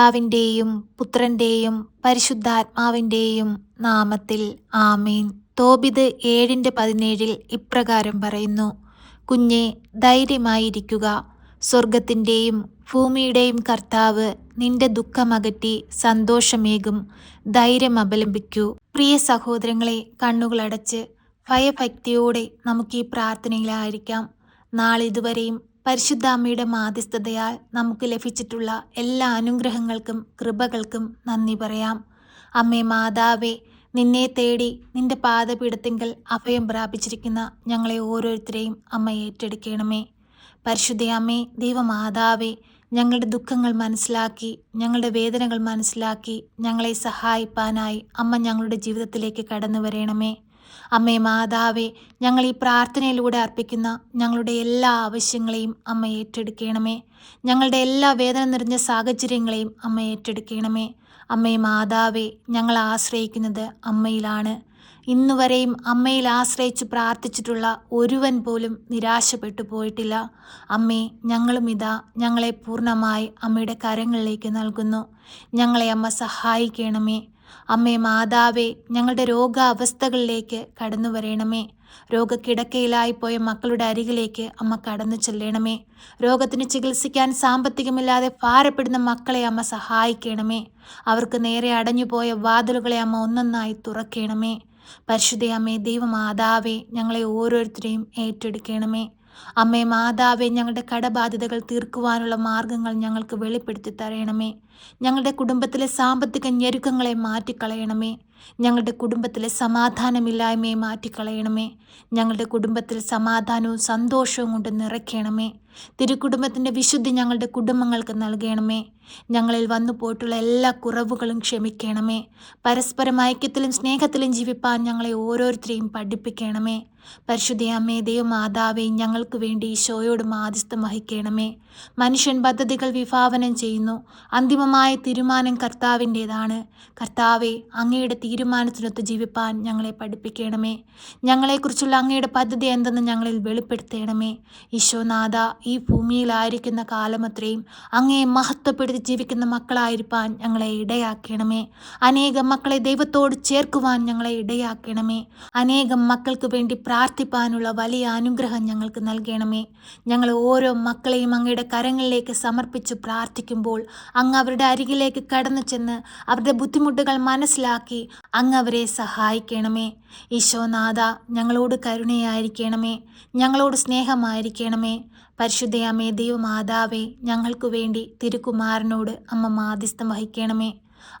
പിതാവിന്റെയും പുത്രന്റെയും പരിശുദ്ധാത്മാവിന്റെയും നാമത്തിൽ ആമേൻ. തോബിത് ഏഴിന്റെ പതിനേഴിൽ ഇപ്രകാരം പറയുന്നു. കുഞ്ഞെ ധൈര്യമായിരിക്കുക. സ്വർഗത്തിന്റെയും ഭൂമിയുടെയും കർത്താവ് നിന്റെ ദുഃഖമകറ്റി സന്തോഷമേകും. ധൈര്യം അപലംബിക്കൂ. പ്രിയ സഹോദരങ്ങളെ കണ്ണുകളടച്ച് ഭയഭക്തിയോടെ നമുക്ക് ഈ പ്രാർത്ഥനയിലായിരിക്കാം. നാളിതുവരെയും പരിശുദ്ധ അമ്മയുടെ മാധ്യസ്ഥതയാൽ നമുക്ക് ലഭിച്ചിട്ടുള്ള എല്ലാ അനുഗ്രഹങ്ങൾക്കും കൃപകൾക്കും നന്ദി പറയാം. അമ്മേ മാതാവേ നിന്നെ തേടി നിന്റെ പാദപീഠത്തിങ്കൽ അഭയം പ്രാപിച്ചിരിക്കുന്ന ഞങ്ങളെ ഓരോരുത്തരെയും അമ്മ ഏറ്റെടുക്കണമേ. പരിശുദ്ധ അമ്മേ ദൈവമാതാവേ ഞങ്ങളുടെ ദുഃഖങ്ങൾ മനസ്സിലാക്കി ഞങ്ങളുടെ വേദനകൾ മനസ്സിലാക്കി ഞങ്ങളെ സഹായിപ്പാനായി അമ്മ ഞങ്ങളുടെ ജീവിതത്തിലേക്ക് കടന്നു വരണമേ. അമ്മേ മാതാവേ ഞങ്ങൾ ഈ പ്രാർത്ഥനയിലൂടെ അർപ്പിക്കുന്ന ഞങ്ങളുടെ എല്ലാ ആവശ്യങ്ങളെയും അമ്മ ഏറ്റെടുക്കണമേ. ഞങ്ങളുടെ എല്ലാ വേദന നിറഞ്ഞ സാഹചര്യങ്ങളെയും അമ്മ ഏറ്റെടുക്കണമേ. അമ്മേ മാതാവേ ഞങ്ങൾ ആശ്രയിക്കുന്നത് അമ്മയിലാണ്. ഇന്നുവരെയും അമ്മയിൽ ആശ്രയിച്ച് പ്രാർത്ഥിച്ചിട്ടുള്ള ഒരുവൻ പോലും നിരാശപ്പെട്ടു പോയിട്ടില്ല. അമ്മേ ഞങ്ങളും ഇതാ ഞങ്ങളെ പൂർണമായി അമ്മയുടെ കരങ്ങളിലേക്ക് നൽകുന്നു. ഞങ്ങളെ അമ്മ സഹായിക്കണമേ. അമ്മേ മാതാവേ ഞങ്ങളുടെ രോഗാവസ്ഥകളിലേക്ക് കടന്നു വരണമേ രോഗക്കിടക്കയിലായിപ്പോയ മക്കളുടെ അരികിലേക്ക് അമ്മ കടന്നു ചെല്ലണമേ. രോഗത്തിന് ചികിത്സിക്കാൻ സാമ്പത്തികമില്ലാതെ ഭാരപ്പെടുന്ന മക്കളെ അമ്മ സഹായിക്കണമേ. അവർക്ക് നേരെ അടഞ്ഞുപോയ വാതിലുകളെ അമ്മ ഒന്നൊന്നായി തുറക്കണമേ. പരിശുദ്ധയമ്മേ ദൈവമാതാവേ ഞങ്ങളെ ഓരോരുത്തരെയും ഏറ്റെടുക്കണമേ. അമ്മേ മാതാവെ ഞങ്ങളുടെ കടബാധ്യതകൾ തീർക്കുവാനുള്ള മാർഗങ്ങൾ ഞങ്ങൾക്ക് വെളിപ്പെടുത്തി തരണമേ. ഞങ്ങളുടെ കുടുംബത്തിലെ സാമ്പത്തിക ഞെരുക്കങ്ങളെ മാറ്റിക്കളയണമേ. ഞങ്ങളുടെ കുടുംബത്തിലെ സമാധാനമില്ലായ്മയെ മാറ്റിക്കളയണമേ. ഞങ്ങളുടെ കുടുംബത്തിൽ സമാധാനവും സന്തോഷവും കൊണ്ട് നിറയ്ക്കണമേ. തിരുക്കുടുംബത്തിന്റെ വിശുദ്ധി ഞങ്ങളുടെ കുടുംബങ്ങൾക്ക് നൽകണമേ. ഞങ്ങളിൽ വന്നു പോയിട്ടുള്ള എല്ലാ കുറവുകളും ക്ഷമിക്കണമേ. പരസ്പരം ഐക്യത്തിലും സ്നേഹത്തിലും ജീവിപ്പാൻ ഞങ്ങളെ ഓരോരുത്തരെയും പഠിപ്പിക്കണമേ. പരിശുദ്ധ അമ്മേ ദൈവമാതാവേ ഞങ്ങൾക്ക് വേണ്ടി ഈശോയോട് മാധ്യസ്ഥം വഹിക്കണമേ. മനുഷ്യൻ പദ്ധതികൾ വിഭാവനം ചെയ്യുന്നു. അന്തിമമായ തീരുമാനം കർത്താവിന്റെതാണ്. കർത്താവെ അങ്ങയുടെ തീരുമാനത്തിനൊത്ത് ജീവിപ്പാൻ ഞങ്ങളെ പഠിപ്പിക്കണമേ. ഞങ്ങളെക്കുറിച്ചുള്ള അങ്ങയുടെ പദ്ധതി എന്തെന്ന് ഞങ്ങളിൽ വെളിപ്പെടുത്തണമേ. ഈശോനാഥ ഈ ഭൂമിയിലായിരിക്കുന്ന കാലമത്രയും അങ്ങയെ മഹത്വപ്പെടുത്തി ജീവിക്കുന്ന മക്കളായിരിക്കാൻ ഞങ്ങളെ ഇടയാക്കണമേ. അനേകം മക്കളെ ദൈവത്തോട് ചേർക്കുവാൻ ഞങ്ങളെ ഇടയാക്കണമേ. അനേകം മക്കൾക്ക് വേണ്ടി പ്രാർത്ഥിപ്പാനുള്ള വലിയ അനുഗ്രഹം ഞങ്ങൾക്ക് നൽകണമേ. ഞങ്ങൾ ഓരോ മക്കളെയും അങ്ങയുടെ കരങ്ങളിലേക്ക് സമർപ്പിച്ച് പ്രാർത്ഥിക്കുമ്പോൾ അങ്ങ് അവരുടെ അരികിലേക്ക് കടന്നു ചെന്ന് അവരുടെ ബുദ്ധിമുട്ടുകൾ മനസ്സിലാക്കി അങ്ങ് അവരെ സഹായിക്കണമേ. ഈശോനാഥ ഞങ്ങളോട് കരുണയായിരിക്കണമേ. ഞങ്ങളോട് സ്നേഹമായിരിക്കണമേ. പരിശുദ്ധയാമേ ദൈവമാതാവേ ഞങ്ങൾക്കു വേണ്ടി തിരുക്കുമാരനോട് അമ്മ മാധ്യസ്ഥം വഹിക്കണമേ.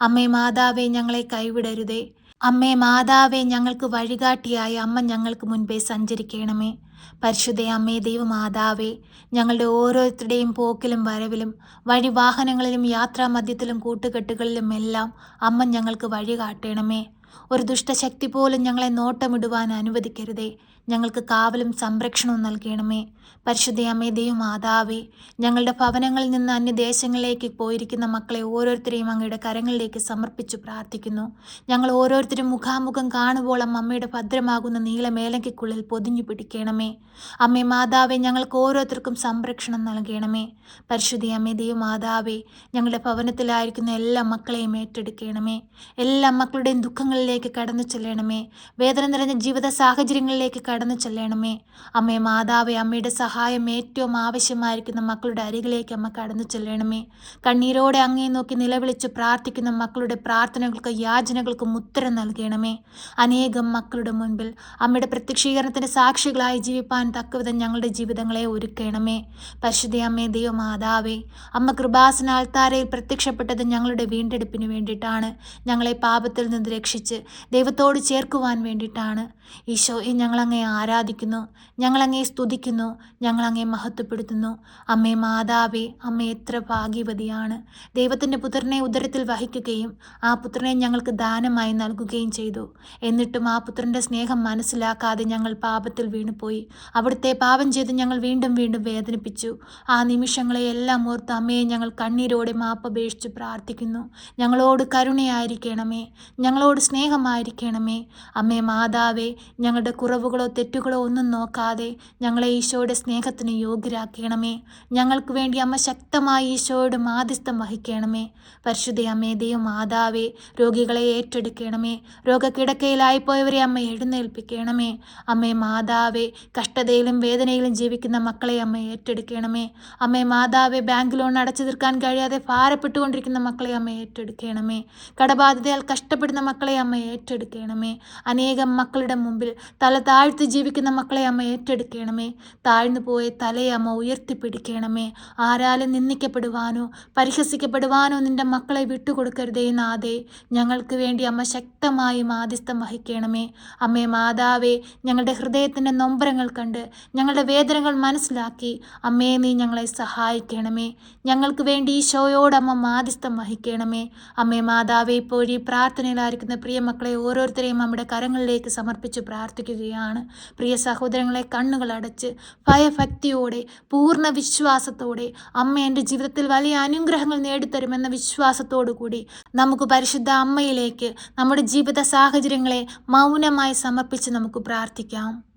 അമ്മേ മാതാവേ ഞങ്ങളെ കൈവിടരുതേ. അമ്മേ മാതാവേ ഞങ്ങൾക്ക് വഴികാട്ടിയായ അമ്മ ഞങ്ങൾക്ക് മുൻപേ സഞ്ചരിക്കണമേ. പരിശുദ്ധ അമ്മേ ദൈവമാതാവേ ഞങ്ങളുടെ ഓരോരുത്തരുടെയും പോക്കിലും വരവിലും വഴി വാഹനങ്ങളിലും യാത്രാമധ്യത്തിലും കൂട്ടുകെട്ടുകളിലും എല്ലാം അമ്മ ഞങ്ങൾക്ക് വഴി കാട്ടണമേ ഒരു ദുഷ്ടശക്തി പോലും ഞങ്ങളെ നോട്ടമിടുവാൻ അനുവദിക്കരുതേ. ഞങ്ങൾക്ക് കാവലും സംരക്ഷണവും നൽകണമേ. പരിശുദ്ധ അമ്മേ ദൈവമാതാവേ ഞങ്ങളുടെ ഭവനങ്ങളിൽ നിന്ന് അന്യദേശങ്ങളിലേക്ക് പോയിരിക്കുന്ന മക്കളെ ഓരോരുത്തരെയും അങ്ങയുടെ കരങ്ങളിലേക്ക് സമർപ്പിച്ചു പ്രാർത്ഥിക്കുന്നു. ഞങ്ങൾ ഓരോരുത്തരും മുഖാമുഖം കാണുവോളം അമ്മയുടെ ഭദ്രമാകുന്ന നീലമേലയ്ക്കുള്ളിൽ പൊതിഞ്ഞു പിടിക്കണമേ. അമ്മേ മാതാവേ ഞങ്ങൾക്ക് ഓരോരുത്തർക്കും സംരക്ഷണം നൽകണമേ. പരിശുദ്ധ അമ്മേ ദൈവമാതാവേ ഞങ്ങളുടെ ഭവനത്തിലായിരിക്കുന്ന എല്ലാ മക്കളെയും ഏറ്റെടുക്കണമേ. എല്ലാ മക്കളുടെയും ദുഃഖങ്ങളിലേക്ക് കടന്നു ചെല്ലണമേ. വേദന നിറഞ്ഞ ജീവിത സാഹചര്യങ്ങളിലേക്ക് കടന്നു ചെല്ലണമേ. അമ്മേ മാതാവേ അമ്മയുടെ സഹായം ഏറ്റവും ആവശ്യമായിരിക്കുന്ന മക്കളുടെ അരികിലേക്ക് അമ്മ കടന്നു ചെല്ലണമേ. കണ്ണീരോടെ അങ്ങേ നോക്കി നിലവിളിച്ച് പ്രാർത്ഥിക്കുന്ന മക്കളുടെ പ്രാർത്ഥനകൾക്ക് യാചനകൾക്കും ഉത്തരം നൽകണമേ. അനേകം മക്കളുടെ മുൻപിൽ അമ്മയുടെ പ്രത്യക്ഷീകരണത്തിന്റെ സാക്ഷികളായി ജീവിപ്പാൻ തക്കവിധം ഞങ്ങളുടെ ജീവിതങ്ങളെ ഒരുക്കണമേ. പരിശുദ്ധ അമ്മേ ദൈവമാതാവേ അമ്മ കൃപാസന ആൾത്താരയിൽ പ്രത്യക്ഷപ്പെട്ടത് ഞങ്ങളുടെ വീണ്ടെടുപ്പിന് വേണ്ടിയിട്ടാണ്. ഞങ്ങളെ പാപത്തിൽ നിന്ന് രക്ഷിച്ച് ദൈവത്തോട് ചേർക്കുവാൻ വേണ്ടിയിട്ടാണ്. ഈശോയെ ഞങ്ങളങ്ങേ ആരാധിക്കുന്നു. ഞങ്ങളങ്ങേ സ്തുതിക്കുന്നു. ഞങ്ങളങ്ങേ മഹത്വപ്പെടുത്തുന്നു. അമ്മേ മാതാവേ അമ്മ എത്ര ഭാഗ്യവതിയാണ്. ദൈവത്തിന്റെ പുത്രനെ ഉദരത്തിൽ വഹിക്കുകയും ആ പുത്രനെ ഞങ്ങൾക്ക് ദാനമായി നൽകുകയും ചെയ്തു. എന്നിട്ടും ആ പുത്രന്റെ സ്നേഹം മനസ്സിലാക്കാതെ ഞങ്ങൾ പാപത്തിൽ വീണുപോയി. അവിടുത്തെ പാപം ചെയ്ത് ഞങ്ങൾ വീണ്ടും വീണ്ടും വേദനിപ്പിച്ചു. ആ നിമിഷങ്ങളെ എല്ലാം ഓർത്ത് അമ്മയെ ഞങ്ങൾ കണ്ണീരോടെ മാപ്പപേക്ഷിച്ച് പ്രാർത്ഥിക്കുന്നു. ഞങ്ങളോട് കരുണയായിരിക്കണമേ. ഞങ്ങളോട് സ്നേഹമായിരിക്കണമേ. അമ്മേ മാതാവേ ഞങ്ങളുടെ കുറവുകളോ തെറ്റുകളോ ഒന്നും നോക്കാതെ ഞങ്ങളെ ഈശോയുടെ സ്നേഹത്തിന് യോഗ്യരാക്കണമേ. ഞങ്ങൾക്ക് വേണ്ടി അമ്മ ശക്തമായി ഈശോയോട് മാധ്യസ്ഥം വഹിക്കണമേ. പരിശുദ്ധ അമ്മേ ദൈവം മാതാവേ രോഗികളെ ഏറ്റെടുക്കണമേ. രോഗക്കിടക്കയിലായിപ്പോയവരെ അമ്മ എഴുന്നേൽപ്പിക്കണമേ. അമ്മേ മാതാവേ കഷ്ടതയിലും വേദനയിലും ജീവിക്കുന്ന മക്കളെ അമ്മ ഏറ്റെടുക്കണമേ. അമ്മേ മാതാവേ ബാങ്ക് ലോൺ അടച്ചു തീർക്കാൻ കഴിയാതെ ഭാരപ്പെട്ടുകൊണ്ടിരിക്കുന്ന മക്കളെ അമ്മ ഏറ്റെടുക്കണമേ. കടബാധിതയാൽ കഷ്ടപ്പെടുന്ന മക്കളെ അമ്മ ഏറ്റെടുക്കണമേ. അനേകം മക്കളുടെ മുമ്പിൽ തല താഴ്ത്തി ജീവിക്കുന്ന മക്കളെ അമ്മ ഏറ്റെടുക്കണമേ. താഴ്ന്നു പോയ തലയെ അമ്മ ഉയർത്തിപ്പിടിക്കണമേ. ആരാലും നിന്ദിക്കപ്പെടുവാനോ പരിഹസിക്കപ്പെടുവാനോ നിന്റെ മക്കളെ വിട്ടുകൊടുക്കരുതേ നാഥേ. ഞങ്ങൾക്ക് വേണ്ടി അമ്മ ശക്തമായി മാധ്യസ്ഥം വഹിക്കണമേ. അമ്മേ മാതാവേ ഞങ്ങളുടെ ഹൃദയത്തിന്റെ നൊമ്പരങ്ങൾ കണ്ട് ഞങ്ങളുടെ വേദനകൾ മനസ്സിലാക്കി അമ്മേ നീ ഞങ്ങളെ സഹായിക്കണമേ. ഞങ്ങൾക്ക് വേണ്ടി ഈശോയോട് അമ്മ മാധ്യസ്ഥം വഹിക്കണമേ. അമ്മേ മാതാവേ ഇപ്പോഴീ പ്രാർത്ഥനയിലായിരിക്കുന്ന പ്രിയ മക്കളെ ഓരോരുത്തരെയും അമ്മയുടെ കരങ്ങളിലേക്ക് സമർപ്പിച്ച് പ്രാർത്ഥിക്കുകയാണ്. പ്രിയ സഹോദരങ്ങളെ കണ്ണുകൾ അടച്ച് ഭയഭക്തിയോടെ പൂർണ വിശ്വാസത്തോടെ അമ്മ എന്റെ ജീവിതത്തിൽ വലിയ അനുഗ്രഹങ്ങൾ നേടിത്തരുമെന്ന വിശ്വാസത്തോടു കൂടി നമുക്ക് പരിശുദ്ധ അമ്മയിലേക്ക് നമ്മുടെ ജീവിത സാഹചര്യങ്ങളെ മൗനമായി സമർപ്പിച്ച് നമുക്ക് പ്രാർത്ഥിക്കാം.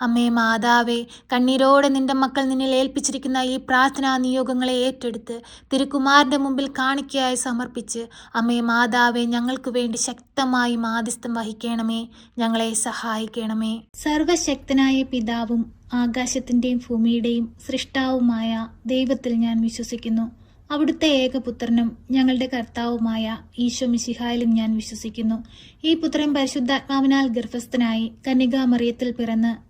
അമ്മേ മാതാവേ കണ്ണീരോടെ നിന്റെ മക്കൾ നിന്നിൽ ഏൽപ്പിച്ചിരിക്കുന്ന ഈ പ്രാർത്ഥനാ നിയോഗങ്ങളെ ഏറ്റെടുത്ത് തിരുക്കുമാറിന്റെ മുമ്പിൽ കാണിക്കയായി സമർപ്പിച്ച് അമ്മേ മാതാവേ ഞങ്ങൾക്ക് വേണ്ടി ശക്തമായി മാധ്യസ്ഥം വഹിക്കണമേ ഞങ്ങളെ സഹായിക്കണമേ. സർവശക്തനായ പിതാവും ആകാശത്തിന്റെയും ഭൂമിയുടെയും സൃഷ്ടാവുമായ ദൈവത്തിൽ ഞാൻ വിശ്വസിക്കുന്നു. അവിടുത്തെ ഏകപുത്രനും ഞങ്ങളുടെ കർത്താവുമായ ഈശോ മിശിഹായിലും ഞാൻ വിശ്വസിക്കുന്നു. ഈ പുത്രൻ പരിശുദ്ധാത്മാവിനാൽ ഗർഭസ്ഥനായി കന്യകാമറിയത്തിൽ പിറന്ന്